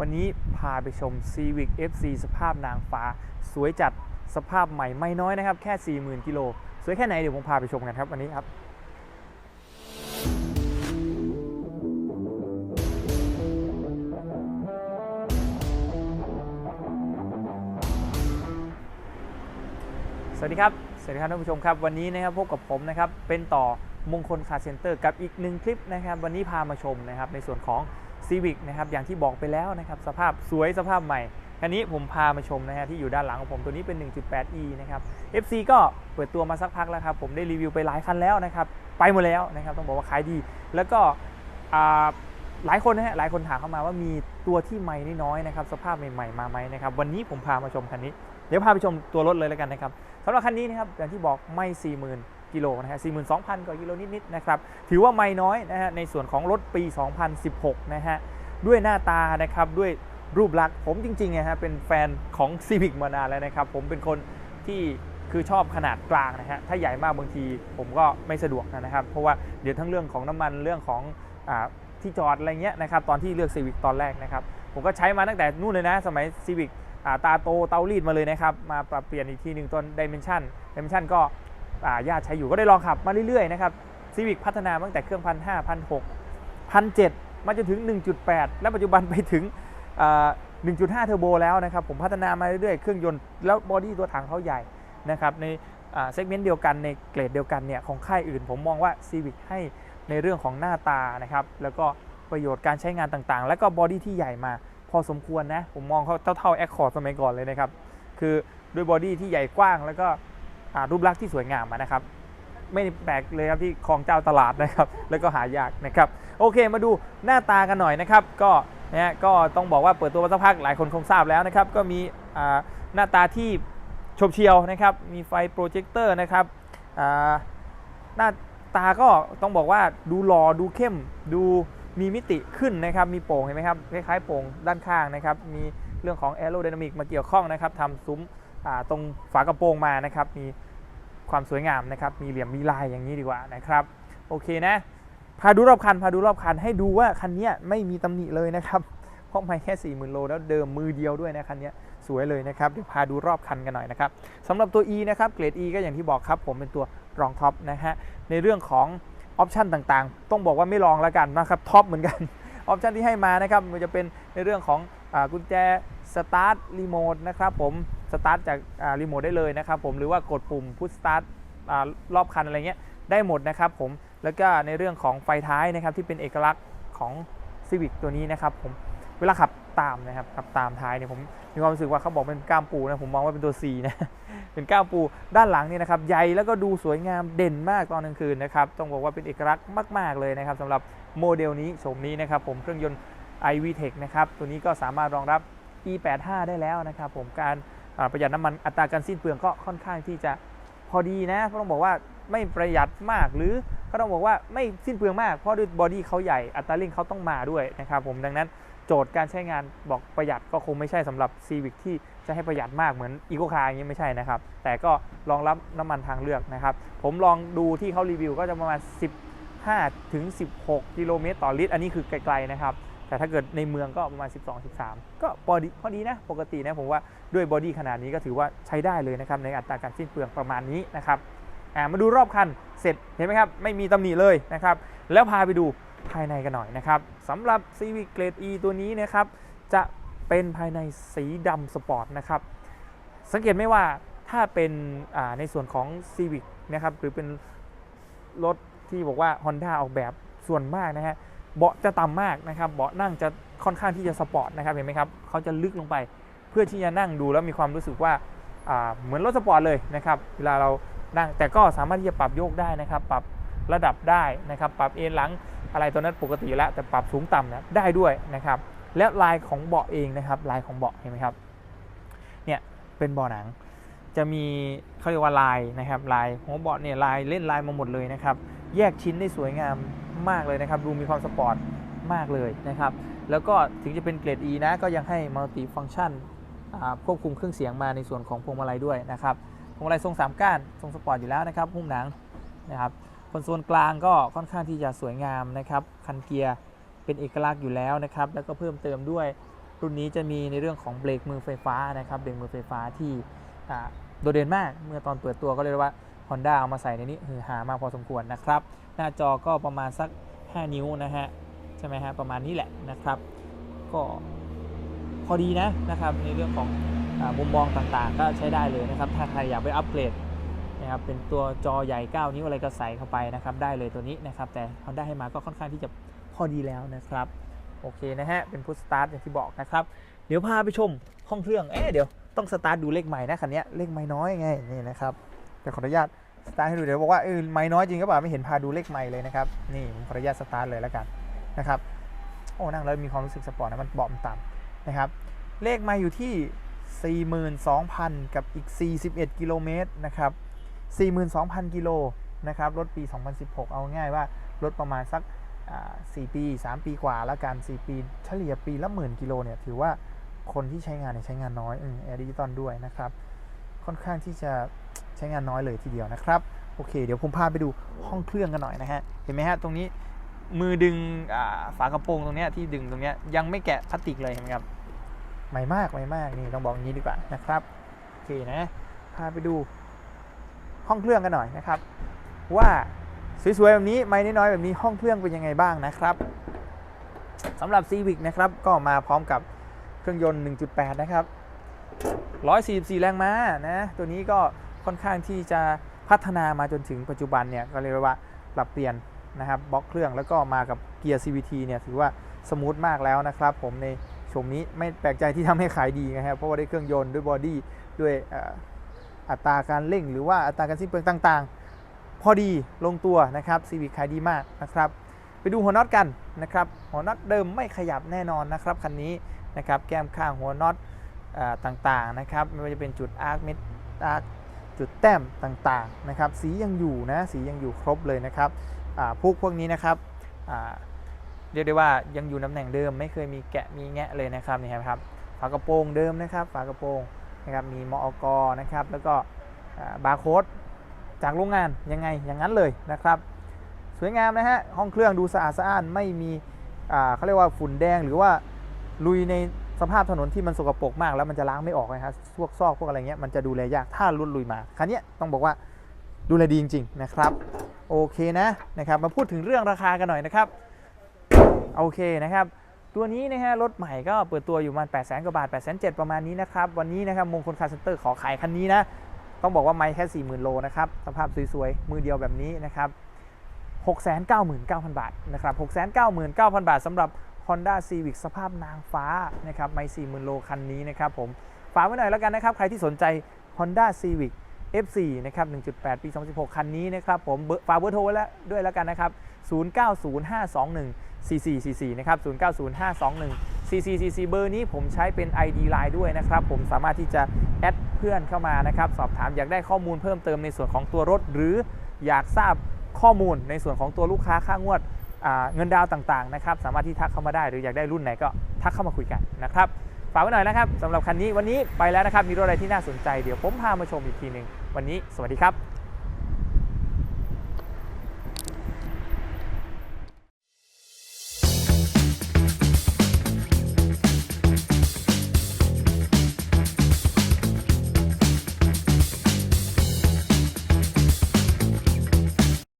วันนี้พาไปชม Civic FC สภาพนางฟ้า สวยจัดสภาพใหม่ไม่น้อยนะครับ แค่ 40,000กิโลสวยแค่ไหนเดี๋ยวผมพาไปชมกันครับวันนี้ครับสวัสดีครับ สวัสดีครับท่านผู้ชมครับ วันนี้นะครับพบกับผมนะครับ เป็นต่อมงคลคาเซ็นเตอร์กับอีกหนึ่งคลิปนะครับ วันนี้พามาชมนะครับในส่วนของ Civic นะครับอย่างที่บอกไปแล้วนะครับสภาพสวยสภาพใหม่คันนี้ผมพามาชมนะฮะที่อยู่ด้านหลังของผมตัวนี้เป็น 1.8e นะครับ FC ก็เปิดตัวมาสักพักแล้วครับ ผมได้รีวิวไปหลายคันแล้วนะครับไปหมดแล้วนะครับต้องบอกว่าขายดี แล้วก็หลายคนนะฮะหลายคนถามเข้ามาว่ามีตัวที่ใหม่น้อยๆนะครับสภาพใหม่ๆมาไหมนะครับวันนี้ผมพามาชมคันนี้ เดี๋ยวพาไปชมตัวรถเลยแล้วกันนะครับสำหรับคันนี้นะครับอย่างที่บอกไม่ 40,000 กิโลนะฮะ42,000 กว่ากิโลนิดๆนะครับถือว่าไม่น้อยนะฮะในส่วนของรถปี 2016 นะฮะด้วยหน้าตานะครับด้วยรูปลักษณ์ผมจริงๆนะฮะเป็นแฟนของ Civic มานานแล้วนะครับ ผมเป็นคนที่คือชอบขนาดกลางนะฮะถ้าใหญ่มากบางทีผมก็ไม่สะดวกนะครับ เพราะว่าเดี๋ยวทั้งเรื่องของน้ำมันเรื่องของอที่จอดอะไรเงี้ยนะครับตอนที่เลือก Civic ตอนแรกนะครับผมก็ใช้มาตั้งแต่นู่นเลยนะ สมัย Civic อ่าตาโตเตารีดมาเลยนะครับ มาปรับเปลี่ยนอีกทีหนึ่งตอน Dimension Dimension ก็ ญาติใช้อยู่ก็ได้ลองขับมาเรื่อยๆนะครับ Civic พัฒนามาตั้งแต่เครื่องพันห้าพันหกพันเจ็ดมาจนถึง 1.8 และปัจจุบันไปถึงอ่า1.5 เทอร์โบแล้วนะครับ ผมพัฒนามาเรื่อยๆ เครื่องยนต์แล้วบอดี้ตัวถังเขาใหญ่นะครับ ในเซกเมนต์เดียวกันในเกรดเดียวกันเนี่ยของค่ายอื่น ผมมองว่า Civic ให้ในเรื่องของหน้าตานะครับ แล้วก็ประโยชน์การใช้งานต่างๆ แล้วก็บอดี้ที่ใหญ่มา พอสมควรนะ ผมมองเขาเท่าเท่าแอคคอร์ดสมัยก่อนเลยนะครับ คือด้วยบอดี้ที่ใหญ่กว้างแล้วก็ รูปลักษณ์ที่สวยงามนะครับ ไม่แปลกเลยครับที่คลองเจ้าตลาดนะครับ แล้วก็หายากนะครับโอเคมาดูหน้าตากันหน่อยนะครับ ก็นะก็ต้องบอกว่าเปิดตัวมาสักพักหลายคนคงทราบแล้วนะครับ ก็มีหน้าตาที่โฉบเฉียวนะครับ มีไฟโปรเจคเตอร์นะครับหน้าตาก็ต้องบอกว่าดูหล่อดูเข้มดูมีมิติขึ้นนะครับ มีโป่งเห็นไหมครับ คล้ายๆโป่งด้านข้างนะครับ มีเรื่องของแอโร d y นามิกมาเกี่ยวข้องนะครับทำซุ้มตรงฝากระโปรงมานะครับ มี ความสวยงามนะครับ มีเหลี่ยมมีลายอย่างนี้ดีกว่านะครับ โอเคนะ พาดูรอบคัน พาดูรอบคันให้ดูว่าคันนี้ไม่มีตำหนิเลยนะครับ เพราะไม่แค่ 40,000 โลแล้วเดิมมือเดียวด้วยนะคันนี้สวยเลยนะครับ เดี๋ยวพาดูรอบคันกันหน่อยนะครับสำหรับตัว E นะครับ เกรด E ก็อย่างที่บอกครับ ผมเป็นตัวรองท็อปนะฮะ ในเรื่องของออปชันต่างๆ ต้องบอกว่าไม่ลองแล้วกันนะครับ ท็อปเหมือนกัน ออปชันที่ให้มานะครับ มันจะเป็นในเรื่องของอกุญแจ สตาร์ท รีโมทนะครับผม สตาร์ทจากรีโมทได้เลยนะครับผมหรือว่ากดปุ่มพุชสตาร์ทรอบคันอะไรเงี้ยได้หมดนะครับผมแล้วก็ในเรื่องของไฟท้ายนะครับที่เป็นเอกลักษณ์ของ Civic ตัวนี้นะครับผมเวลาขับตามนะครับขับตามท้ายเนี่ยผมมีความรู้สึกว่าเขาบอกเป็นก้ามปูนะผมมองว่าเป็นตัว C นะเป็นก้ามปูด้านหลังเนี่ยนะครับใหญ่แล้วก็ดูสวยงามเด่นมากตอนกลางคืนนะครับต้องบอกว่าเป็นเอกลักษณ์มาก ๆเลยนะครับสำหรับโมเดลนี้โฉมนี้นะครับผมเครื่องยนต์ iVTEC นะครับตัวนี้ก็สามารถรองรับ E85 ได้แล้วนะครับผมการ ประหยัดน้ำมันอัตราการสิ้นเปลืองก็ค่อนข้างที่จะพอดีนะก็ต้องบอกว่าไม่ประหยัดมากหรือก็ต้องบอกว่าไม่สิ้นเปลืองมากเพราะด้วยบอดี้เขาใหญ่อัตราเร่งเขาต้องมาด้วยนะครับผมดังนั้นโจทย์การใช้งานบอกประหยัดก็คงไม่ใช่สำหรับ Civic ที่จะให้ประหยัดมากเหมือน e c o c a r อย่างนี้ไม่ใช่นะครับ แต่ก็รองรับน้ำมันทางเลือกนะครับ ผมลองดูที่เขารีวิวก็จะประมาณ 15 ถึง 16 กิโลเมตรต่อลิตร อันนี้คือไกลๆนะครับ แต่ถ้าเกิดในเมืองก็ประมาณ 12 13 ก็พอดีพอดีนะ ปกตินะผมว่าด้วยบอดี้ขนาดนี้ก็ถือว่าใช้ได้เลยนะครับ ในอัตราการสิ้นเปลืองประมาณนี้นะครับมาดูรอบคันเสร็จเห็นไหมครับ ไม่มีตำหนิเลยนะครับ แล้วพาไปดูภายในกันหน่อยนะครับสำหรับ Civic Grade E ตัวนี้นะครับ จะเป็นภายในสีดำสปอร์ตนะครับ สังเกตไหมว่าถ้าเป็นในส่วนของ Civic นะครับ หรือเป็นรถที่บอกว่า Honda ออกแบบส่วนมากนะฮะ เบาะจะต่ำมากนะครับ เบาะนั่งจะค่อนข้างที่จะสปอร์ตนะครับ เห็นไหมครับเขาจะลึกลงไป เพื่อที่จะนั่งดูแล้วมีความรู้สึกว่าอ่าเหมือนรถสปอร์ตเลยนะครับ เวลาเรานั่ง แต่ก็สามารถที่จะปรับโยกได้นะครับ ปรับระดับได้นะครับ ปรับเอนหลังอะไรตัวนั้นปกติแล้ว แต่ปรับสูงต่ำเนี่ยได้ด้วยนะครับ และลายของเบาะเองนะครับ ลายของเบาะเห็นไหมครับ เนี่ยเป็นเบาะหนัง จะมีเขาเรียกว่าลายนะครับ ลายหัวเบาะเนี่ยลายเล่นลายมาหมดเลยนะครับ แยกชิ้นได้สวยงาม มากเลยนะครับ ดูมีความสปอร์ตมากเลยนะครับ แล้วก็ถึงจะเป็นเกรด E นะ ก็ยังให้มัลติฟัง c t ชันควบคุมเครื่องเสียงมาในส่วนของพวงมาลัยด้วยนะครับ พวงมาลัยทรงสามก้าน ทรงสปอร์ตอยู่แล้วนะครับหุ้มหนังนะครับคอนโซลกลางก็ค่อนข้างที่จะสวยงามนะครับ คันเกียร์เป็นเอกลักษณ์อยู่แล้วนะครับ แล้วก็เพิ่มเติมด้วยรุ่นนี้จะมีในเรื่องของเบรกมือไฟฟ้านะครับ เบรกมือไฟฟ้าที่โดดเด่นมาก เมื่อตอนเปิดตัวก็เรียกว่า Honda เอามาใส่ในนี้คือหามากพอสมควรนะครับ หน้าจอก็ประมาณสัก 5 นิ้วนะฮะใช่ไหมฮะประมาณนี้แหละนะครับ ก็พอดีนะนะครับในเรื่องของอมุมมองต่างๆ ก็ใช้ได้เลยนะครับ ถ้าใครอยากไปอัปเกรดนะครับเป็นตัวจอใหญ่ 9 นิ้วอะไรก็ใส่เข้าไปนะครับ ได้เลยตัวนี้นะครับ แต่ Honda ให้มาก็ค่อนข้างที่จะพอดีแล้วนะครับ โอเคนะฮะ เป็นพุทสตาร์ทอย่างที่บอกนะครับ เดี๋ยวพาไปชมห้องเครื่อง เอ๊ะเดี๋ยวต้องสตาร์ทดูเลขใหม่นะคันนี้เลขไม่น้อยไงนี่นะครับแต่ขออนุญาต สตาร์ทให้ดูเดี๋ยวบอกว่าเออไม่น้อยจริงก็เปล่าไม่เห็นพาดูเลขไม่เลยนะครับนี่ผมขออนุญาตสตาร์ทเลยแล้วกันนะครับโอ้นั่งแล้วมีความรู้สึกสปอร์ตนะมันเบาะมันต่ำนะครับเลขไม่อยู่ที่ 42,000 กับอีก 41 กิโลเมตรนะครับ42,000 กิโลนะครับรถปี 2016 เอาง่ายว่า รถประมาณสักอ่า4ปี 3 ปีกว่าแล้วกัน 4 ปี เฉลี่ยปีละหมื่นกิโลเนี่ยถือว่าคนที่ใช้งานเนี่ยใช้งานน้อยอแอร์ดิจิตอลด้วยนะครับ ค่อนข้างที่จะ ใช้งานน้อยเลยทีเดียวนะครับโอเค เดี๋ยวผมพาไปดูห้องเครื่องกันหน่อยนะฮะเห็นไหมฮะตรงนี้มือดึงอ่าฝากระโปรงตรงเนี้ยที่ดึงตรงเนี้ยยังไม่แกะพลาสติกเลยเห็นไหมครับใหม่มากใหม่มากนี่ต้องบอกอย่างนี้ดีกว่านะครับโอเคนะพาไปดูห้องเครื่องกันหน่อยนะครับ ว่าสวยๆแบบนี้ไม่น้อยๆแบบนี้ห้องเครื่องเป็นยังไงบ้างนะครับสำหรับ Civic นะครับก็มาพร้อมกับเครื่องยนต์ 1.8 นะครับ 144 แรงม้านะตัวนี้ก็ ค่อนข้างที่จะพัฒนามาจนถึงปัจจุบันเนี่ยก็เรียกว่าปรับเปลี่ยนนะครับบล็อกเครื่องแล้วก็มากับเกียร์ CVT เนี่ยถือว่าสมูทมากแล้วนะครับ ผมในชมนี้ไม่แปลกใจที่ทำให้ขายดีนะครับเพราะว่าได้เครื่องยนต์ด้วยบอดี้ด้วยอัตราการเร่ง หรือว่าอัตราการสิ้นเปลืองต่างๆ พอดีลงตัวนะครับ Civic ขายดีมากนะครับ ไปดูหัวน็อตกันนะครับหัวน็อตเดิมไม่ขยับแน่นอนนะครับคันนี้นะครับแก้มข้างหัวน็อตอ่าต่างๆนะครับไม่ว่าจะเป็นจุดอาร์คเม็ดอาร์ค จุดแต้มต่างๆนะครับ สียังอยู่นะ สียังอยู่ครบเลยนะครับพวกพวกนี้นะครับเรียกได้ว่ายังอยู่ตำแหน่งเดิมไม่เคยมีแกะมีแงะเลยนะครับนี่ครับฝากระโปรงเดิมนะครับ ฝากระโปรงนะครับมีมอกนะครับ แล้วก็บาร์โค้ดจากโรงงานยังไงอย่างนั้นเลยนะครับ สวยงามนะฮะห้องเครื่องดูสะอาดสะอ้านไม่มีเขาเรียกว่าฝุ่นแดงหรือว่าลุยใน สภาพถนนที่มันสกปรกมากแล้วมันจะล้างไม่ออกนะครับพวกซอกพวกอะไรเงี้ยมันจะดูแลยากถ้าลุ่นลุยมาคันนี้ต้องบอกว่าดูแลดีจริง ๆ นะครับ โอเคนะนะครับมาพูดถึงเรื่องราคากันหน่อยนะครับโอเคนะครับตัวนี้นะฮะรถใหม่ก็เปิดตัวอยู่ประมาณ8 0 0 0 0กว่าบาท8 7 0 0ประมาณนี้นะครับวันนี้นะครับมงคลคาร์เซ็นเตอร์ขอขายคันนี้นะต้องบอกว่าไม่แค่ 40,000 โลนะครับสภาพสวยๆ มือเดียวแบบนี้นะครับ699,000 บาทนะครับ699,000 บาทสำหรับ Honda Civic สภาพนางฟ้านะครับไม่40,000 โลคันนี้นะครับผมฝากไว้หน่อยแล้วกันนะครับ ใครที่สนใจ Honda Civic F4 นะครับ 1.8 ปี 2016 คันนี้นะครับผมฝากเบอร์โทรไว้แล้วด้วยแล้วกันนะครับ 090521 4444 นะครับ 090521 4444 เบอร์นี้ผมใช้เป็น ID Line ด้วยนะครับ ผมสามารถที่จะแอดเพื่อนเข้ามานะครับ สอบถามอยากได้ข้อมูลเพิ่มเติมในส่วนของตัวรถ หรืออยากทราบข้อมูลในส่วนของตัวลูกค้าค่างวด เงินดาวต่างๆนะครับสามารถที่ทักเข้ามาได้หรืออยากได้รุ่นไหนก็ทักเข้ามาคุยกันนะครับฝากไว้หน่อยนะครับสำหรับคันนี้วันนี้ไปแล้วนะครับมีรถอะไรที่น่าสนใจเดี๋ยวผมพามาชมอีกทีหนึ่งวันนี้สวัสดีครับ